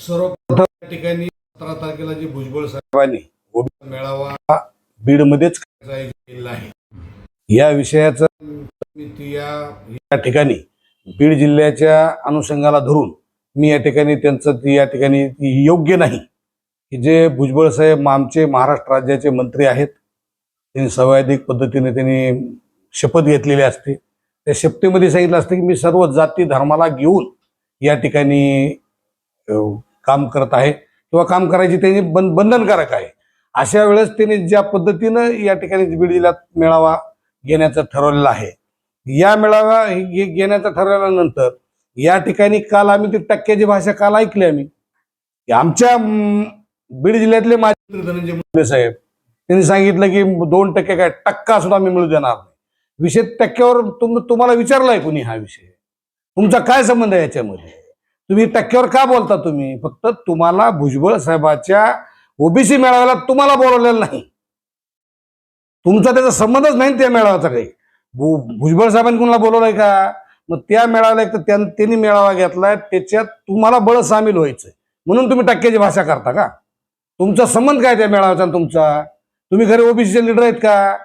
सर्वप्रथम ठिकाणी सतरा तारखेला जी भुजबळ साहेबांनी मेळावा बीडमध्येच करायचा आहे या विषयाचं या ठिकाणी बीड जिल्ह्याच्या अनुषंगाला धरून मी या ठिकाणी त्यांचं ती या ठिकाणी योग्य नाही की जे भुजबळ साहेब आमचे महाराष्ट्र राज्याचे मंत्री आहेत त्यांनी संवैधिक पद्धतीने त्यांनी शपथ घेतलेली असते. त्या शपथेमध्ये सांगितलं असतं की मी सर्व जाती धर्माला घेऊन या ठिकाणी काम करत आहे किंवा काम करायची त्यांनी बंद बंधनकारक आहे. अशा वेळेस त्यांनी ज्या पद्धतीनं या ठिकाणी बीड जिल्ह्यात मेळावा घेण्याचं ठरवलेलं आहे. या मेळावा घेण्याचा घेण्याचं ठरवल्यानंतर या ठिकाणी काल आम्ही ती टक्क्याची भाषा काल ऐकली आम्ही. आमच्या बीड जिल्ह्यातले माजी धनंजय मुंडे साहेब त्यांनी सांगितलं की दोन टक्के काय टक्का सुद्धा आम्ही मिळू देणार नाही. विषय टक्क्यावर तुम तुम्हाला विचारलाय कुणी हा विषय? तुमचा काय संबंध आहे याच्यामध्ये? तुम्ही टक्क्यावर का बोलता तुम्ही? फक्त तुम्हाला भुजबळ साहेबाच्या ओबीसी मेळाव्याला तुम्हाला बोलवलेलं नाही. तुमचा त्याचा संबंधच नाही त्या मेळाव्याचा काही. भु- भुजबळ साहेबांनी कुणाला बोलवलंय का? मग त्या मेळाव्याला एक तर त्यां- त्यांनी मेळावा घेतलाय त्याच्यात तुम्हाला बळ सामील व्हायचंय. म्हणून तुम्ही टक्क्याची भाषा करता का? तुमचा संबंध काय त्या मेळाव्याचा आणि तुमचा? तुम्ही खरे ओबीसीचे लीडर आहेत का?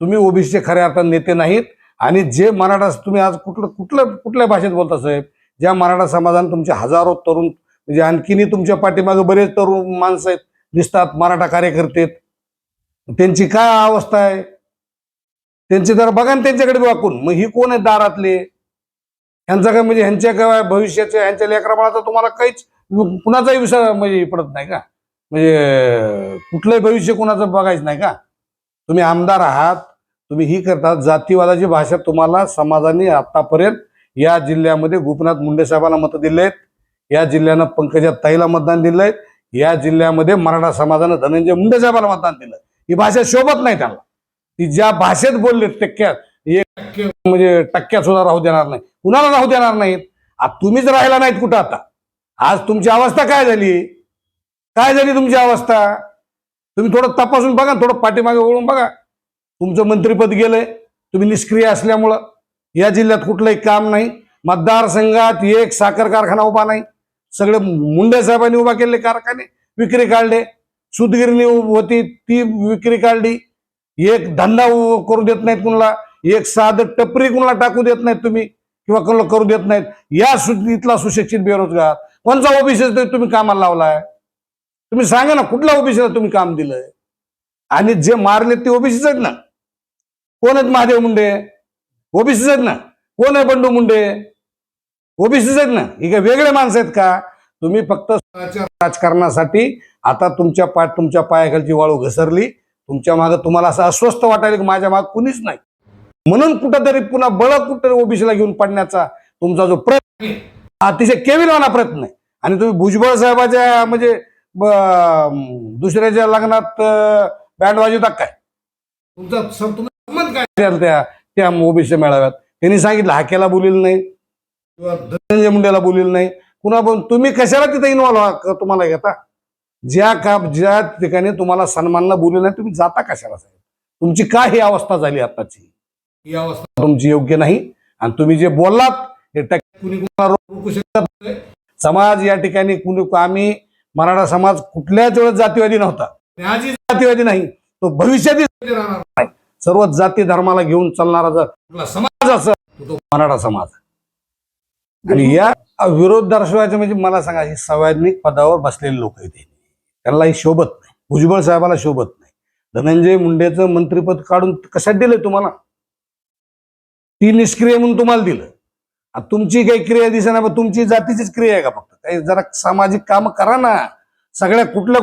तुम्ही ओबीसीचे खऱ्या अर्थाने नेते नाहीत. आणि जे मराठा तुम्ही आज कुठलं कुठलं कुठल्या भाषेत बोलता साहेब? ज्या मराठा समाजाने तुमचे हजारो तरुण म्हणजे आणखीनही तुमच्या पाठीमागे बरेच तरुण माणसं आहेत दिसतात मराठा कार्यकर्ते त्यांची काय अवस्था आहे? त्यांची जर बघा ना त्यांच्याकडे वाकून. मग ही कोण आहेत दारातले? ह्यांचा काय म्हणजे ह्यांच्या काय भविष्याच्या ह्यांच्या लेकराबाळाचा तुम्हाला काहीच कुणाचाही विषय म्हणजे पडत नाही का? म्हणजे कुठलंही भविष्य कुणाचं बघायचं नाही का? तुम्ही आमदार आहात तुम्ही ही करतात. जातीवादाची भाषा तुम्हाला समाजाने आतापर्यंत या जिल्ह्यामध्ये गोपीनाथ मुंडे साहेबांना मतं दिले आहेत या जिल्ह्यानं पंकजा ताईला मतदान दिलंय. या जिल्ह्यामध्ये मराठा समाजानं धनंजय मुंडे साहेबाला मतदान दिलं ही भाषा शोभत नाही त्याला ती ज्या भाषेत बोलले टक्क्यात एक टक्के म्हणजे टक्क्यात सुद्धा राहू देणार नाही कुणाला राहू देणार नाहीत? तुम्हीच राहिला नाहीत कुठं आता? आज तुमची अवस्था काय झाली? काय झाली तुमची अवस्था? तुम्ही थोडं तपासून बघा थोडं पाठीमागे वळून बघा. तुमचं मंत्रीपद गेलंय. तुम्ही निष्क्रिय असल्यामुळं. या जिल्ह्यात कुठलंही काम नाही. मतदारसंघात एक साखर कारखाना उभा नाही. सगळे मुंडे साहेबांनी उभा केलेले कारखाने विक्री काढले. सुदगिरणी होती ती विक्री काढली. एक धंदा करू देत नाहीत कुणाला. एक साधं टपरी कुणाला टाकू देत नाहीत तुम्ही किंवा कुणाला करू देत नाहीत. या सु इथला सुशिक्षित बेरोजगार कोणचा ओबीसी तुम्ही कामाला लावलाय? तुम्ही सांगा ना कुठल्या ओबीसीला तुम्ही काम दिलंय? आणि जे मारले ते ओबीसीच आहेत ना? कोण आहेत महादेव मुंडे? ओबीसीच आहेत ना? कोण आहे बंडू मुंडे? ओबीसीच आहेत ना? ही काय वेगळे माणसं आहेत का? तुम्ही फक्त राजकारणासाठी आता तुमच्या पाय तुमच्या पायाखालची वाळू घसरली. तुमच्या मागे तुम्हाला असं अस्वस्थ वाटायला की माझ्या मागे कुणीच नाही. म्हणून कुठंतरी पुन्हा बळ कुठंतरी ओबीसीला घेऊन पडण्याचा तुमचा जो प्रयत्न अतिशय केविलवाना प्रयत्न आहे. आणि तुम्ही भुजबळ साहेबाच्या म्हणजे दुसऱ्याच्या लग्नात बँड वाजवता काय? तुमचा संबंध काय? त्या- त्या ओबीसी मेळाव्यात. त्यांनी सांगितलं हाकेला बोलेलं नाही किंवा धनंजय मुंडेला बोलेलं नाही. कुणा पण तुम्ही कशाला तिथे इन्व्हॉल्व्ह तुम्हाला घेता? ज्या का ज्या ठिकाणी तुम्हाला सन्मानला बोलले नाही तुम्ही जाता कशाला साहेब? तुमची काय ही अवस्था झाली आताची? ही अवस्था तुमची योग्य नाही. आणि तुम्ही जे बोललात हे कुणी रोखू. समाज या ठिकाणी कुणी आम्ही मराठा समाज कुठल्याच वेळेस जातीवादी नव्हता. आजही जातीवादी नाही. तो भविष्यातही जातीवादी राहणार नाही. सर्व जाती धर्माला घेऊन चालणारा जर समाज असेल तो मराठा समाज. आणि या विरोध दर्शवायचं म्हणजे मला सांगा ही संवैधानिक पदावर बसलेले लोक आहेत त्यांना ही शोभत नाही. भुजबळ साहेबाला शोभत नाही. धनंजय मुंडेचं मंत्रीपद काढून कशात दिलंय तुम्हाला? ती निष्क्रिय म्हणून तुम्हाला दिलं आता तुमची काही क्रिया दिसेना ना तुमची जातीचीच क्रिया आहे का फक्त? काही जरा सामाजिक काम करा ना. सगळ्या कुठल्या